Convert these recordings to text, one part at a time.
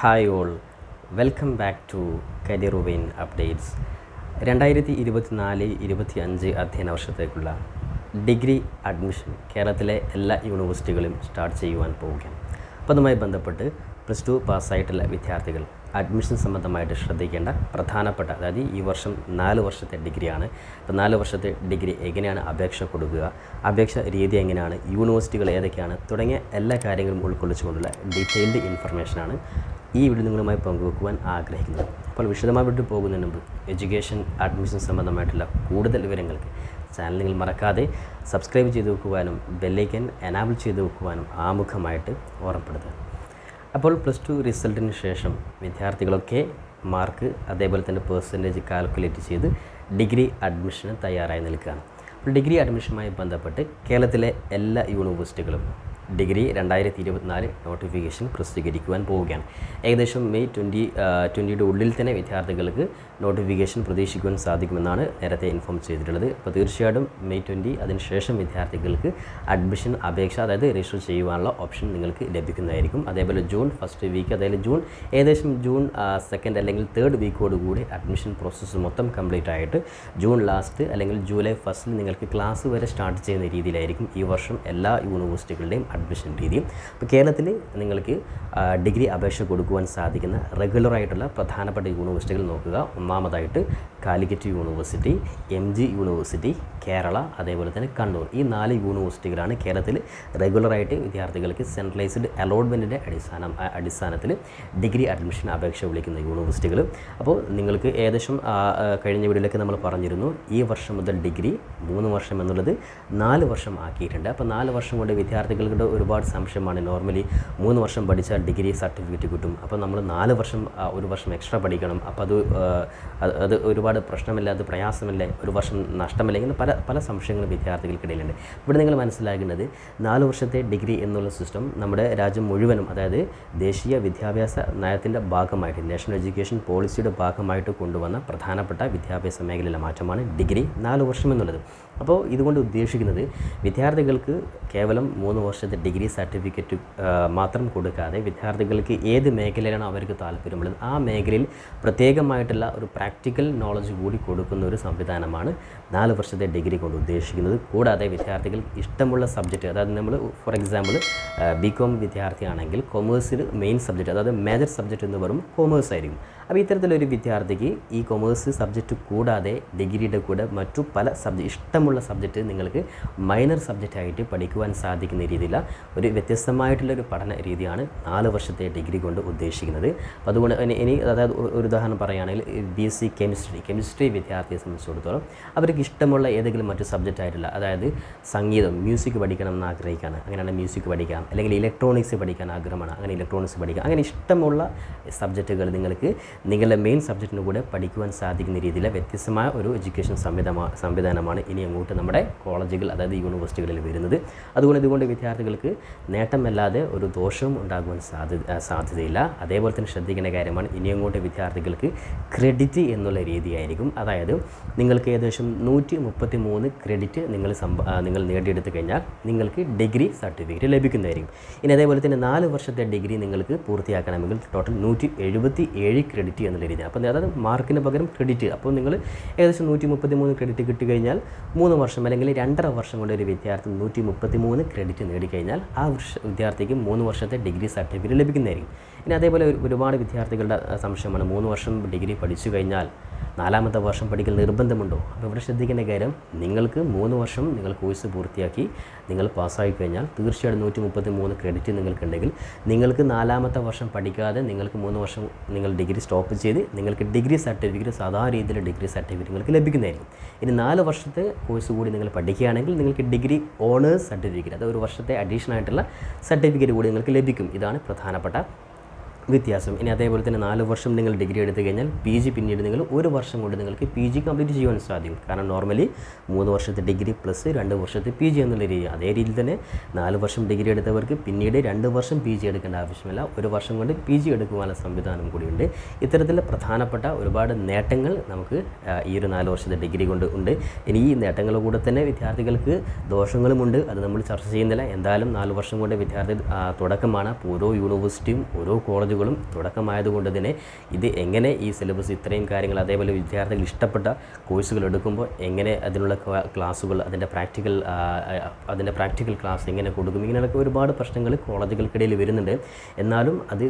Hi all. Welcome back to career ഉവൈൻ updates. രണ്ടായിരത്തി ഇരുപത്തിനാല് ഇരുപത്തി അഞ്ച് അധ്യയന വർഷത്തേക്കുള്ള ഡിഗ്രി അഡ്മിഷൻ കേരളത്തിലെ എല്ലാ യൂണിവേഴ്സിറ്റികളും സ്റ്റാർട്ട് ചെയ്യുവാൻ പോവുകയാണ്. അപ്പോൾ അതുമായി ബന്ധപ്പെട്ട് പ്ലസ് ടു പാസ്സായിട്ടുള്ള വിദ്യാർത്ഥികൾ അഡ്മിഷൻ സംബന്ധമായിട്ട് ശ്രദ്ധിക്കേണ്ട പ്രധാനപ്പെട്ട അതായത് ഈ വർഷം നാല് വർഷത്തെ ഡിഗ്രിയാണ്. അപ്പോൾ നാല് വർഷത്തെ ഡിഗ്രി എങ്ങനെയാണ് അപേക്ഷ കൊടുക്കുക അപേക്ഷ രീതി എങ്ങനെയാണ് യൂണിവേഴ്സിറ്റികൾ ഏതൊക്കെയാണ് തുടങ്ങിയ എല്ലാ കാര്യങ്ങളും ഉൾക്കൊള്ളിച്ചുകൊണ്ടുള്ള ഡീറ്റെയിൽഡ് ഇൻഫർമേഷനാണ് ഈ വീഡിയോ നിങ്ങളുമായി പങ്കുവെക്കുവാൻ ആഗ്രഹിക്കുന്നത് അപ്പോൾ വിശദമായിട്ട് പോകുന്നതിന് മുമ്പ് എഡ്യൂക്കേഷൻ അഡ്മിഷൻ സംബന്ധമായിട്ടുള്ള കൂടുതൽ വിവരങ്ങൾക്ക് ചാനൽ നിങ്ങൾ മറക്കാതെ സബ്സ്ക്രൈബ് ചെയ്ത് വെക്കുവാനും ബെല്ലൈക്കൻ എനാബിൾ ചെയ്ത് വെക്കുവാനും ആമുഖമായിട്ട് ഓർമ്മപ്പെടുത്തുക. അപ്പോൾ പ്ലസ് ടു റിസൾട്ടിന് ശേഷം വിദ്യാർത്ഥികളൊക്കെ മാർക്ക് അതേപോലെ തന്നെ പേഴ്സന്റേജ് കാൽക്കുലേറ്റ് ചെയ്ത് ഡിഗ്രി അഡ്മിഷന് തയ്യാറായി നിൽക്കുകയാണ്. അപ്പോൾ ഡിഗ്രി അഡ്മിഷനുമായി ബന്ധപ്പെട്ട് കേരളത്തിലെ എല്ലാ യൂണിവേഴ്സിറ്റികളും ഡിഗ്രി രണ്ടായിരത്തി ഇരുപത്തിനാല് നോട്ടിഫിക്കേഷൻ പ്രസിദ്ധീകരിക്കുവാൻ പോവുകയാണ്. ഏകദേശം മെയ് ട്വന്റി ട്വന്റിയുടെ ഉള്ളിൽ തന്നെ വിദ്യാർത്ഥികൾക്ക് നോട്ടിഫിക്കേഷൻ പ്രതീക്ഷിക്കുവാൻ സാധിക്കുമെന്നാണ് നേരത്തെ ഇൻഫോം ചെയ്തിട്ടുള്ളത്. അപ്പോൾ തീർച്ചയായിട്ടും മെയ് ട്വന്റി അതിനുശേഷം വിദ്യാർത്ഥികൾക്ക് അഡ്മിഷൻ അപേക്ഷ അതായത് രജിസ്റ്റർ ചെയ്യുവാനുള്ള ഓപ്ഷൻ നിങ്ങൾക്ക് ലഭിക്കുന്നതായിരിക്കും. അതേപോലെ ജൂൺ ഫസ്റ്റ് വീക്ക് അതായത് ജൂൺ ഏകദേശം ജൂൺ സെക്കൻഡ് അല്ലെങ്കിൽ തേർഡ് വീക്കോടുകൂടി അഡ്മിഷൻ പ്രോസസ്സ് മൊത്തം കംപ്ലീറ്റ് ആയിട്ട് ജൂൺ ലാസ്റ്റ് അല്ലെങ്കിൽ ജൂലൈ ഫസ്റ്റിൽ നിങ്ങൾക്ക് ക്ലാസ് വരെ സ്റ്റാർട്ട് ചെയ്യുന്ന രീതിയിലായിരിക്കും ഈ വർഷം എല്ലാ യൂണിവേഴ്സിറ്റികളുടെയും അഡ്മിഷൻ രീതിയും. അപ്പോൾ കേരളത്തിൽ നിങ്ങൾക്ക് ഡിഗ്രി അപേക്ഷ കൊടുക്കുവാൻ സാധിക്കുന്ന റെഗുലറായിട്ടുള്ള പ്രധാനപ്പെട്ട യൂണിവേഴ്സിറ്റികൾ നോക്കുക. ഒന്നാമതായിട്ട് Calicut university M G university Kerala അതേപോലെ തന്നെ കണ്ണൂർ. ഈ നാല് യൂണിവേഴ്സിറ്റികളാണ് കേരളത്തിൽ റെഗുലറായിട്ട് വിദ്യാർത്ഥികൾക്ക് സെൻട്രലൈസ്ഡ് അലോട്ട്മെന്റിന്റെ അടിസ്ഥാനം അടിസ്ഥാനത്തിൽ ഡിഗ്രി അഡ്മിഷൻ അപേക്ഷ വിളിക്കുന്ന യൂണിവേഴ്സിറ്റികൾ. അപ്പോൾ നിങ്ങൾക്ക് ഏകദേശം കഴിഞ്ഞ വീഡിയോയിലൊക്കെ നമ്മൾ പറഞ്ഞിരുന്നു ഈ വർഷം മുതൽ ഡിഗ്രി മൂന്ന് വർഷം എന്നുള്ളത് നാല് വർഷം ആക്കിയിട്ടുണ്ട്. അപ്പോൾ നാല് വർഷം കൊണ്ട് വിദ്യാർത്ഥികളുടെ ഒരുപാട് സംശയമാണ്. നോർമലി മൂന്ന് വർഷം പഠിച്ചാൽ ഡിഗ്രി സർട്ടിഫിക്കറ്റ് കിട്ടും. അപ്പോൾ നമ്മൾ നാല് വർഷം ഒരു വർഷം എക്സ്ട്രാ പഠിക്കണം. അപ്പോൾ അത് അത് അത് ഒരുപാട് പ്രശ്നമില്ല അത് പ്രയാസമില്ല ഒരു വർഷം നഷ്ടമില്ല ഇങ്ങനെ പല പല സംശയങ്ങളും വിദ്യാർത്ഥികൾക്കിടയിലുണ്ട്. ഇവിടെ നിങ്ങൾ മനസ്സിലാക്കേണ്ടത് നാല് വർഷത്തെ ഡിഗ്രി എന്നുള്ള സിസ്റ്റം നമ്മുടെ രാജ്യം മുഴുവനും അതായത് ദേശീയ വിദ്യാഭ്യാസ നയത്തിന്റെ ഭാഗമായിട്ട് നാഷണൽ എഡ്യൂക്കേഷൻ പോളിസിയുടെ ഭാഗമായിട്ട് കൊണ്ടുവന്ന പ്രധാനപ്പെട്ട വിദ്യാഭ്യാസ മേഖലയിലെ മാറ്റമാണ് ഡിഗ്രി നാല് വർഷം എന്നുള്ളത്. അപ്പോൾ ഇതുകൊണ്ട് ഉദ്ദേശിക്കുന്നത് വിദ്യാർത്ഥികൾക്ക് കേവലം മൂന്ന് വർഷത്തെ ഡിഗ്രി സർട്ടിഫിക്കറ്റ് മാത്രം കൊടുക്കാതെ വിദ്യാർത്ഥികൾക്ക് ഏത് മേഖലയിലാണ് അവർക്ക് താല്പര്യമുള്ളത് ആ മേഖലയിൽ പ്രത്യേകമായിട്ടുള്ള ഒരു പ്രാക്ടിക്കൽ നോളജ് കൂടി കൊടുക്കുന്ന ഒരു സംവിധാനമാണ് നാല് വർഷത്തെ ഡിഗ്രി കൊണ്ട് ഉദ്ദേശിക്കുന്നത്. കൂടാതെ വിദ്യാർത്ഥികൾ ഇഷ്ടമുള്ള സബ്ജക്റ്റ് അതായത് നമ്മൾ ഫോർ എക്സാമ്പിൾ ബി കോം വിദ്യാർത്ഥിയാണെങ്കിൽ കൊമേഴ്സിൽ മെയിൻ സബ്ജക്റ്റ് അതായത് മേജർ സബ്ജക്റ്റ് എന്ന് പറയുമ്പോൾ കൊമേഴ്സ് ആയിരിക്കും. അപ്പോൾ ഇത്തരത്തിലൊരു വിദ്യാർത്ഥിക്ക് ഈ കൊമേഴ്സ് സബ്ജക്റ്റ് കൂടാതെ ഡിഗ്രിയുടെ കൂടെ മറ്റു പല സബ്ജക്റ്റ് ഇഷ്ടമുള്ള സബ്ജക്റ്റ് നിങ്ങൾക്ക് മൈനർ സബ്ജക്റ്റായിട്ട് പഠിക്കുവാൻ സാധിക്കുന്ന രീതിയിലുള്ള ഒരു വ്യത്യസ്തമായിട്ടുള്ള ഒരു പഠന രീതിയാണ് നാല് വർഷത്തെ ഡിഗ്രി കൊണ്ട് ഉദ്ദേശിക്കുന്നത്. അപ്പോൾ അതുകൊണ്ട് ഇനി ഇനി അതായത് ഒരു ഉദാഹരണം പറയുകയാണെങ്കിൽ B S C chemistry chemistry വിദ്യാർത്ഥിയെ സംബന്ധിച്ചിടത്തോളം അവർക്ക് ഇഷ്ടമുള്ള ഏതെങ്കിലും മറ്റു സബ്ജക്റ്റ് ആയിട്ടുള്ള അതായത് സംഗീതം മ്യൂസിക് പഠിക്കണം എന്ന് ആഗ്രഹിക്കുകയാണ്. അങ്ങനെയാണ് മ്യൂസിക് പഠിക്കാം അല്ലെങ്കിൽ ഇലക്ട്രോണിക്സ് പഠിക്കാൻ ആഗ്രഹമാണ്. അങ്ങനെ ഇലക്ട്രോണിക്സ് പഠിക്കാം. അങ്ങനെ ഇഷ്ടമുള്ള സബ്ജക്റ്റുകൾ നിങ്ങൾക്ക് നിങ്ങളുടെ മെയിൻ സബ്ജക്റ്റിന് കൂടെ പഠിക്കുവാൻ സാധിക്കുന്ന രീതിയിലെ വ്യത്യസ്തമായ ഒരു എഡ്യൂക്കേഷൻ സംവിധാന സംവിധാനമാണ് ഇനി അങ്ങോട്ട് നമ്മുടെ കോളേജുകൾ അതായത് യൂണിവേഴ്സിറ്റികളിൽ വരുന്നത്. അതുകൊണ്ട് ഇതുകൊണ്ട് വിദ്യാർത്ഥികൾക്ക് നേട്ടമല്ലാതെ ഒരു ദോഷവും ഉണ്ടാകുവാൻ സാധ്യത സാധ്യതയില്ല. അതേപോലെ തന്നെ ശ്രദ്ധിക്കേണ്ട കാര്യമാണ് ഇനി അങ്ങോട്ട് വിദ്യാർത്ഥികൾക്ക് ക്രെഡിറ്റ് എന്നുള്ള രീതിയായിരിക്കും. അതായത് നിങ്ങൾക്ക് ഏകദേശം നൂറ്റി മുപ്പത്തി മൂന്ന് ക്രെഡിറ്റ് നിങ്ങൾ നിങ്ങൾ നേടിയെടുത്തു കഴിഞ്ഞാൽ നിങ്ങൾക്ക് ഡിഗ്രി സർട്ടിഫിക്കറ്റ് ലഭിക്കുന്നതായിരിക്കും. ഇനി അതേപോലെ തന്നെ നാല് വർഷത്തെ ഡിഗ്രി നിങ്ങൾക്ക് പൂർത്തിയാക്കണമെങ്കിൽ ടോട്ടൽ നൂറ്റി എഴുപത്തി ഏഴ് ക്രെഡിറ്റ് എന്നുള്ള രീതി അപ്പോൾ അതായത് മാർക്കിന് പകരം ക്രെഡിറ്റ് അപ്പോൾ നിങ്ങൾ ഏകദേശം നൂറ്റി മുപ്പത്തി മൂന്ന് ക്രെഡിറ്റ് കിട്ടിക്കഴിഞ്ഞാൽ മൂന്ന് വർഷം അല്ലെങ്കിൽ രണ്ടര വർഷം കൊണ്ട് ഒരു വിദ്യാർത്ഥി നൂറ്റി മുപ്പത്തി മൂന്ന് ക്രെഡിറ്റ് നേടിക്കഴിഞ്ഞാൽ ആ വിദ്യാർത്ഥിക്ക് മൂന്ന് വർഷത്തെ ഡിഗ്രി സർട്ടിഫിക്കറ്റ് ലഭിക്കുന്നതായിരിക്കും. ഇനി അതേപോലെ ഒരു- ഒരുപാട് വിദ്യാർത്ഥികളുടെ സംശയമാണ്. മൂന്ന് വർഷം ഡിഗ്രി പഠിച്ചു കഴിഞ്ഞാൽ നാലാമത്തെ വർഷം പഠിക്കൽ നിർബന്ധമുണ്ടോ? അപ്പോൾ ഇവിടെ ശ്രദ്ധിക്കേണ്ട കാര്യം നിങ്ങൾക്ക് മൂന്ന് വർഷം നിങ്ങൾ കോഴ്സ് പൂർത്തിയാക്കി നിങ്ങൾ പാസ്സായി കഴിഞ്ഞാൽ തീർച്ചയായിട്ടും നൂറ്റി മുപ്പത്തി മൂന്ന് ക്രെഡിറ്റ് നിങ്ങൾക്കുണ്ടെങ്കിൽ നിങ്ങൾക്ക് നാലാമത്തെ വർഷം പഠിക്കാതെ നിങ്ങൾക്ക് മൂന്ന് വർഷം നിങ്ങൾ ഡിഗ്രി സ്റ്റോപ്പ് ചെയ്ത് നിങ്ങൾക്ക് ഡിഗ്രി സർട്ടിഫിക്കറ്റ് സാധാരണ രീതിയിൽ ഡിഗ്രി സർട്ടിഫിക്കറ്റ് നിങ്ങൾക്ക് ലഭിക്കുന്നതായിരിക്കും. ഇനി നാല് വർഷത്തെ കോഴ്സ് കൂടി നിങ്ങൾ പഠിക്കുകയാണെങ്കിൽ നിങ്ങൾക്ക് ഡിഗ്രി ഓണേഴ്സ് സർട്ടിഫിക്കറ്റ് അത് ഒരു വർഷത്തെ അഡീഷണൽ ആയിട്ടുള്ള സർട്ടിഫിക്കറ്റ് കൂടി നിങ്ങൾക്ക് ലഭിക്കും. ഇതാണ് പ്രധാനപ്പെട്ട വ്യത്യാസം. ഇനി അതേപോലെ തന്നെ നാല് വർഷം നിങ്ങൾ ഡിഗ്രി എടുത്തു കഴിഞ്ഞാൽ പി ജി പിന്നീട് നിങ്ങൾ ഒരു വർഷം കൊണ്ട് നിങ്ങൾക്ക് പി ജി കംപ്ലീറ്റ് ചെയ്യാൻ സാധിക്കും. കാരണം നോർമലി മൂന്ന് വർഷത്തെ ഡിഗ്രി പ്ലസ് രണ്ട് വർഷത്തെ പി ജി എന്നുള്ള രീതി അതേ രീതിയിൽ തന്നെ നാല് വർഷം ഡിഗ്രി എടുത്തവർക്ക് പിന്നീട് രണ്ട് വർഷം പി ജി എടുക്കേണ്ട ആവശ്യമില്ല. ഒരു വർഷം കൊണ്ട് പി ജി എടുക്കുവാനുള്ള സംവിധാനം കൂടിയുണ്ട്. ഇത്തരത്തിലെ പ്രധാനപ്പെട്ട ഒരുപാട് നേട്ടങ്ങൾ നമുക്ക് ഈ ഒരു നാല് വർഷത്തെ ഡിഗ്രി കൊണ്ട് ഉണ്ട്. ഇനി ഈ നേട്ടങ്ങളുടെ കൂടെ തന്നെ വിദ്യാർത്ഥികൾക്ക് ദോഷങ്ങളുമുണ്ട് അത് നമ്മൾ ചർച്ച ചെയ്യുന്നില്ല. എന്തായാലും നാല് വർഷം കൊണ്ട് വിദ്യാർത്ഥി തുടക്കമാണ്. ഓരോ യൂണിവേഴ്സിറ്റിയും ഓരോ കോളേജുകളും കോളേജുകളും തുടക്കമായതുകൊണ്ട് തന്നെ ഇത് എങ്ങനെ ഈ സിലബസ് ഇത്രയും കാര്യങ്ങൾ അതേപോലെ വിദ്യാർത്ഥികൾ ഇഷ്ടപ്പെട്ട കോഴ്സുകൾ എടുക്കുമ്പോൾ എങ്ങനെ അതിനുള്ള ക്ലാ- ക്ലാസ്സുകൾ അതിന്റെ പ്രാക്ടിക്കൽ അതിന്റെ പ്രാക്ടിക്കൽ ക്ലാസ് എങ്ങനെ കൊടുക്കും? ഇങ്ങനെയൊക്കെ ഒരുപാട് പ്രശ്നങ്ങൾ കോളേജുകൾക്കിടയിൽ വരുന്നുണ്ട്. എന്നാലും അത്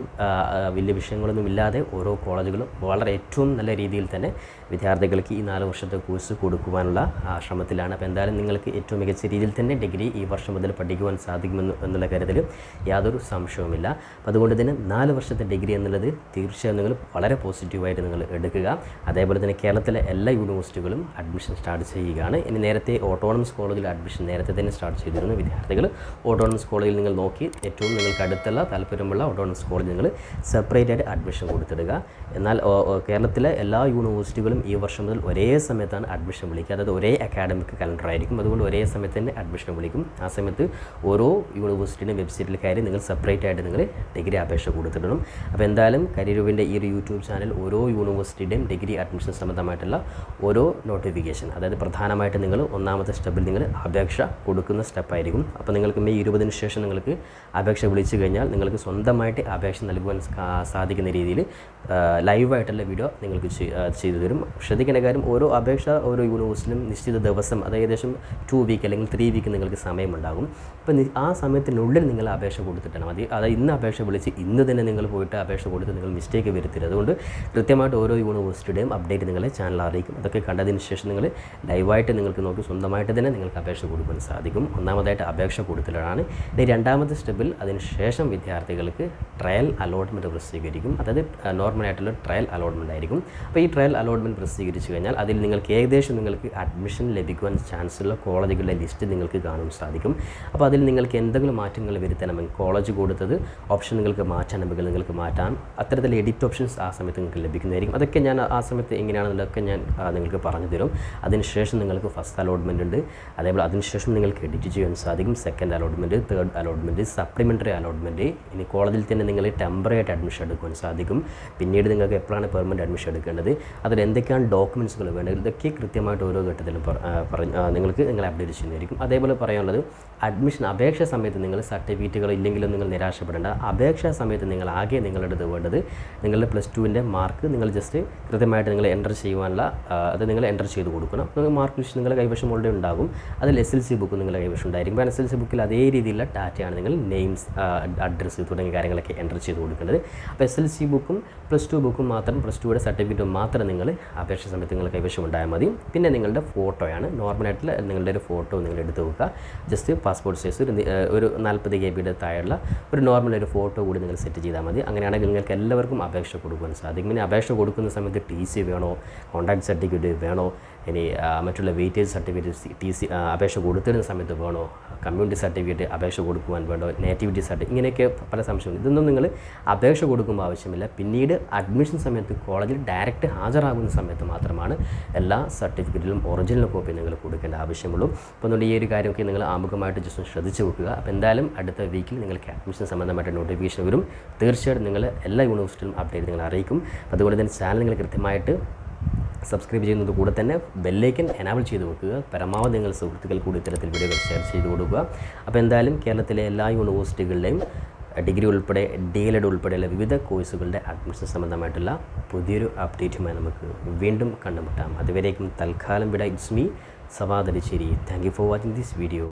വലിയ വിഷയങ്ങളൊന്നും ഇല്ലാതെ ഓരോ കോളേജുകളും വളരെ ഏറ്റവും നല്ല രീതിയിൽ തന്നെ വിദ്യാർത്ഥികൾക്ക് ഈ നാല് വർഷത്തെ കോഴ്സ് കൊടുക്കുവാനുള്ള ശ്രമത്തിലാണ്. അപ്പോൾ എന്തായാലും നിങ്ങൾക്ക് ഏറ്റവും മികച്ച രീതിയിൽ തന്നെ ഡിഗ്രി ഈ വർഷം മുതൽ പഠിക്കുവാൻ സാധിക്കുമെന്ന് എന്നുള്ള കാര്യത്തിൽ യാതൊരു സംശയവുമില്ല. അപ്പോൾ അതുകൊണ്ട് തന്നെ നാല് വർഷത്തെ ഡിഗ്രി എന്നുള്ളത് തീർച്ചയായും നിങ്ങൾ വളരെ പോസിറ്റീവായിട്ട് നിങ്ങൾ എടുക്കുക. അതേപോലെ തന്നെ കേരളത്തിലെ എല്ലാ യൂണിവേഴ്സിറ്റികളും അഡ്മിഷൻ സ്റ്റാർട്ട് ചെയ്യുകയാണ്. ഇനി നേരത്തെ ഓട്ടോണമസ് കോളേജിൽ അഡ്മിഷൻ നേരത്തെ തന്നെ സ്റ്റാർട്ട് ചെയ്തിരുന്നു വിദ്യാർത്ഥികൾ ഓട്ടോണമസ് കോളേജിൽ നിങ്ങൾ നോക്കി ഏറ്റവും നിങ്ങൾക്ക് അടുത്തുള്ള താല്പര്യമുള്ള ഓട്ടോണമസ് കോളേജ് നിങ്ങൾ സെപ്പറേറ്റ് ആയിട്ട് അഡ്മിഷൻ കൊടുത്തിടുക. എന്നാൽ കേരളത്തിലെ എല്ലാ യൂണിവേഴ്സിറ്റികളും ഈ വർഷം മുതൽ ഒരേ സമയത്താണ് അഡ്മിഷൻ വിളിക്കുക. അതായത് ഒരേ അക്കാഡമിക് കലണ്ടർ ആയിരിക്കും. അതുകൊണ്ട് ഒരേ സമയത്ത് തന്നെ അഡ്മിഷൻ വിളിക്കും. ആ സമയത്ത് ഓരോ യൂണിവേഴ്സിറ്റിയുടെ വെബ്സൈറ്റിൽ കയറി നിങ്ങൾ സെപ്പറേറ്റ് ആയിട്ട് നിങ്ങൾ ഡിഗ്രി അപേക്ഷ കൊടുത്തിടണം. അപ്പോൾ എന്തായാലും കരിയറുവിന്റെ ഈ ഒരു യൂട്യൂബ് ചാനൽ ഓരോ യൂണിവേഴ്സിറ്റിയുടെയും ഡിഗ്രി അഡ്മിഷൻ സംബന്ധമായിട്ടുള്ള ഓരോ നോട്ടിഫിക്കേഷൻ. അതായത് പ്രധാനമായിട്ട് നിങ്ങൾ ഒന്നാമത്തെ സ്റ്റെപ്പിൽ നിങ്ങൾ അപേക്ഷ കൊടുക്കുന്ന സ്റ്റെപ്പായിരിക്കും. അപ്പോൾ നിങ്ങൾക്ക് മെയ് ഇരുപതിന് ശേഷം നിങ്ങൾക്ക് അപേക്ഷ വിളിച്ചു കഴിഞ്ഞാൽ നിങ്ങൾക്ക് സ്വന്തമായിട്ട് അപേക്ഷ നൽകുവാൻ സാധിക്കുന്ന രീതിയിൽ ലൈവായിട്ടുള്ള വീഡിയോ നിങ്ങൾക്ക് ചെയ്തു തരും. ശ്രദ്ധിക്കേണ്ട കാര്യം ഓരോ അപേക്ഷ ഓരോ യൂണിവേഴ്സിറ്റിയിലും നിശ്ചിത ദിവസം അതായത് ഏകദേശം ടു വീക്ക് അല്ലെങ്കിൽ ത്രീ വീക്ക് നിങ്ങൾക്ക് സമയമുണ്ടാകും. അപ്പോൾ ആ സമയത്തിനുള്ളിൽ നിങ്ങൾ അപേക്ഷ കൊടുത്തിട്ടാണ്. മതി അതായത് ഇന്ന് അപേക്ഷ വിളിച്ച് ഇന്ന് തന്നെ നിങ്ങൾ പോയിട്ട് അപേക്ഷ കൊടുത്ത് നിങ്ങൾ മിസ്റ്റേക്ക് വരുത്തരുത്. അതുകൊണ്ട് കൃത്യമായിട്ട് ഓരോ യൂണിവേഴ്സിറ്റിയുടെയും അപ്ഡേറ്റ് നിങ്ങളെ ചാനൽ അറിയിക്കും. അതൊക്കെ കണ്ടതിന് ശേഷം നിങ്ങൾ ലൈവായിട്ട് നിങ്ങൾക്ക് നോക്കി സ്വന്തമായിട്ട് തന്നെ നിങ്ങൾക്ക് അപേക്ഷ കൊടുക്കാൻ സാധിക്കും. ഒന്നാമതായിട്ട് അപേക്ഷ കൊടുക്കലാണ്. ഇനി രണ്ടാമത്തെ സ്റ്റെപ്പിൽ അതിന് ശേഷം വിദ്യാർത്ഥികൾക്ക് ട്രയൽ അലോട്ട്മെന്റ് പ്രസിദ്ധീകരിക്കും അതായത് നോർമലായിട്ടുള്ള ട്രയൽ അലോട്ട്മെന്റ് ആയിരിക്കും. അപ്പോൾ ഈ ട്രയൽ അലോട്ട്മെന്റ് പ്രസിദ്ധീകരിച്ച് കഴിഞ്ഞാൽ അതിൽ നിങ്ങൾക്ക് ഏകദേശം നിങ്ങൾക്ക് അഡ്മിഷൻ ലഭിക്കുവാൻ ചാൻസ് ഉള്ള കോളേജുകളുടെ ലിസ്റ്റ് നിങ്ങൾക്ക് കാണാൻ സാധിക്കും. അപ്പോൾ അതിൽ നിങ്ങൾക്ക് എന്തെങ്കിലും മാറ്റങ്ങൾ വരുത്തണമെങ്കിൽ കോളേജ് കൊടുത്തത് ഓപ്ഷൻ നിങ്ങൾക്ക് മാറ്റണമെങ്കിൽ നിങ്ങൾക്ക് മാറ്റാം. അത്തരത്തിൽ എഡിറ്റ് ഓപ്ഷൻസ് ആ സമയത്ത് നിങ്ങൾക്ക് ലഭിക്കുന്നതായിരിക്കും. അതൊക്കെ ഞാൻ ആ സമയത്ത് എങ്ങനെയാണെന്നുള്ളതൊക്കെ ഞാൻ നിങ്ങൾക്ക് പറഞ്ഞു തരും. അതിനുശേഷം നിങ്ങൾക്ക് ഫസ്റ്റ് അലോട്ട്മെന്റ് ഉണ്ട്. അതേപോലെ അതിനുശേഷം നിങ്ങൾക്ക് എഡിറ്റ് ചെയ്യാൻ സാധിക്കും. Second allotment third allotment supplementary allotment ഇനി കോളേജിൽ തന്നെ നിങ്ങൾ ടെമ്പററി ആയിട്ട് അഡ്മിഷൻ എടുക്കുവാൻ സാധിക്കും. പിന്നീട് നിങ്ങൾക്ക് എപ്പോഴാണ് പെർമനന്റ് അഡ്മിഷൻ എടുക്കേണ്ടത്? അതിൽ എന്തൊക്കെയാണ് ഡോക്യുമെന്റ്സുകൾ വേണ്ടത്? ഇതൊക്കെ കൃത്യമായിട്ട് ഓരോ ഘട്ടത്തിലും പറഞ്ഞ് നിങ്ങൾക്ക് നിങ്ങൾ അപ്ഡേറ്റ് ചെയ്യുന്നതായിരിക്കും. അതേപോലെ പറയാനുള്ളത് അഡ്മിഷൻ അപേക്ഷ സമയത്ത് നിങ്ങൾ സർട്ടിഫിക്കറ്റുകൾ ഇല്ലെങ്കിലും നിങ്ങൾ നിരാശപ്പെടേണ്ട. അപേക്ഷാ സമയത്ത് നിങ്ങൾ ആകെ നിങ്ങളുടെ അടുത്ത് വേണ്ടത് നിങ്ങളുടെ പ്ലസ് ടുവിന്റെ മാർക്ക് നിങ്ങൾ ജസ്റ്റ് കൃത്യമായിട്ട് നിങ്ങൾ എന്റർ ചെയ്യുവാനുള്ള അത് നിങ്ങൾ എന്റർ ചെയ്ത് കൊടുക്കണം. നിങ്ങൾ മാർക്ക് ലിസ്റ്റ് നിങ്ങളുടെ കൈവശം ഓൾറെഡി ഉണ്ടാകും. അതിൽ എസ് എൽ സി ബുക്ക് നിങ്ങളുടെ കൈവശം ഉണ്ടായിരിക്കും. എസ് എൽ സി ബുക്കിൽ അതേ രീതിയിലുള്ള ഡാറ്റയാണ് നിങ്ങൾ നെയിംസ് അഡ്രസ്സ് തുടങ്ങിയ കാര്യങ്ങളൊക്കെ എന്റർ ചെയ്ത് കൊടുക്കേണ്ടത് അപ്പോൾ എസ് എൽ സി ബുക്കും പ്ലസ് ടു ബുക്കും മാത്രം പ്ലസ് ടുയുടെ സർട്ടിഫിക്കറ്റും മാത്രം നിങ്ങൾ അപേക്ഷ സമയത്ത് നിങ്ങൾ കൈവശം ഉണ്ടായാൽ മതി. പിന്നെ നിങ്ങളുടെ ഫോട്ടോയാണ് നോർമലായിട്ടുള്ള നിങ്ങളുടെ ഒരു ഫോട്ടോ നിങ്ങൾ എടുത്ത് വെക്കുക. ജസ്റ്റ് പാസ്പോർട്ട് സൈസ് ഒരു ഒരു നാൽപ്പത് കെ ബിയുടെ താഴെയുള്ള ഒരു നോർമൽ ഒരു ഫോട്ടോ കൂടി നിങ്ങൾ സെറ്റ് ചെയ്താൽ മതി. അങ്ങനെയാണെങ്കിൽ നിങ്ങൾക്ക് എല്ലാവർക്കും അപേക്ഷ കൊടുക്കുവാൻ സാധിക്കും. ഇനി അപേക്ഷ കൊടുക്കുന്ന സമയത്ത് ടി സി വേണോ? കോൺടാക്ട് സർട്ടിഫിക്കറ്റ് വേണോ? ഇനി മറ്റുള്ള വെയിറ്റേജ് സർട്ടിഫിക്കറ്റ് ടി സി അപേക്ഷ കൊടുത്തിരുന്ന സമയത്ത് വേണോ? കമ്മ്യൂണിറ്റി സർട്ടിഫിക്കറ്റ് അപേക്ഷ കൊടുക്കുവാൻ വേണ്ടോ നേറ്റിവിറ്റി സർട്ടിഫിക്കറ്റ് ഇങ്ങനെയൊക്കെ പല സംശയമുണ്ട് ഇതൊന്നും നിങ്ങൾ അപേക്ഷ കൊടുക്കുമ്പോൾ ആവശ്യമില്ല. പിന്നീട് അഡ്മിഷൻ സമയത്ത് കോളേജിൽ ഡയറക്റ്റ് ഹാജരാകുന്ന സമയത്ത് മാത്രമാണ് എല്ലാ സർട്ടിഫിക്കറ്റിലും ഒറിജിനൽ കോപ്പി നിങ്ങൾ കൊടുക്കേണ്ട ആവശ്യമുള്ളൂ. അപ്പോൾ അതുകൊണ്ട് ഈ ഒരു കാര്യമൊക്കെ നിങ്ങൾ ആമുഖമായിട്ട് ജസ്റ്റ് ശ്രദ്ധിച്ചു വെക്കുക അപ്പോൾ എന്തായാലും അടുത്ത വീക്കിൽ നിങ്ങൾക്ക് അഡ്മിഷൻ സംബന്ധമായിട്ട് നോട്ടിഫിക്കേഷൻ വരും. തീർച്ചയായിട്ടും നിങ്ങൾ എല്ലാ യൂണിവേഴ്സിറ്റിയിലും അപ്ഡേറ്റ് നിങ്ങൾ അറിയിക്കും. അതുപോലെ തന്നെ ചാനൽ നിങ്ങൾ കൃത്യമായിട്ട് സബ്സ്ക്രൈബ് ചെയ്യുന്നത് കൂടെ തന്നെ ബെല്ലേക്കൻ എനാബിൾ ചെയ്ത് വെക്കുക. പരമാവധി നിങ്ങൾ സുഹൃത്തുക്കൾ കൂടി ഇത്തരത്തിൽ വീഡിയോകൾ ഷെയർ ചെയ്ത് കൊടുക്കുക. അപ്പോൾ എന്തായാലും കേരളത്തിലെ എല്ലാ യൂണിവേഴ്സിറ്റികളുടെയും ഡിഗ്രി ഉൾപ്പെടെ ഡി എൽ എഡ് ഉൾപ്പെടെയുള്ള വിവിധ കോഴ്സുകളുടെ അഡ്മിഷൻ സംബന്ധമായിട്ടുള്ള പുതിയൊരു അപ്ഡേറ്റുമായി നമുക്ക് വീണ്ടും കണ്ടുമുട്ടാം. അതുവരേക്കും തൽക്കാലം വിട. It's me സവാദരിശ്ശേരി. Thank you for watching this video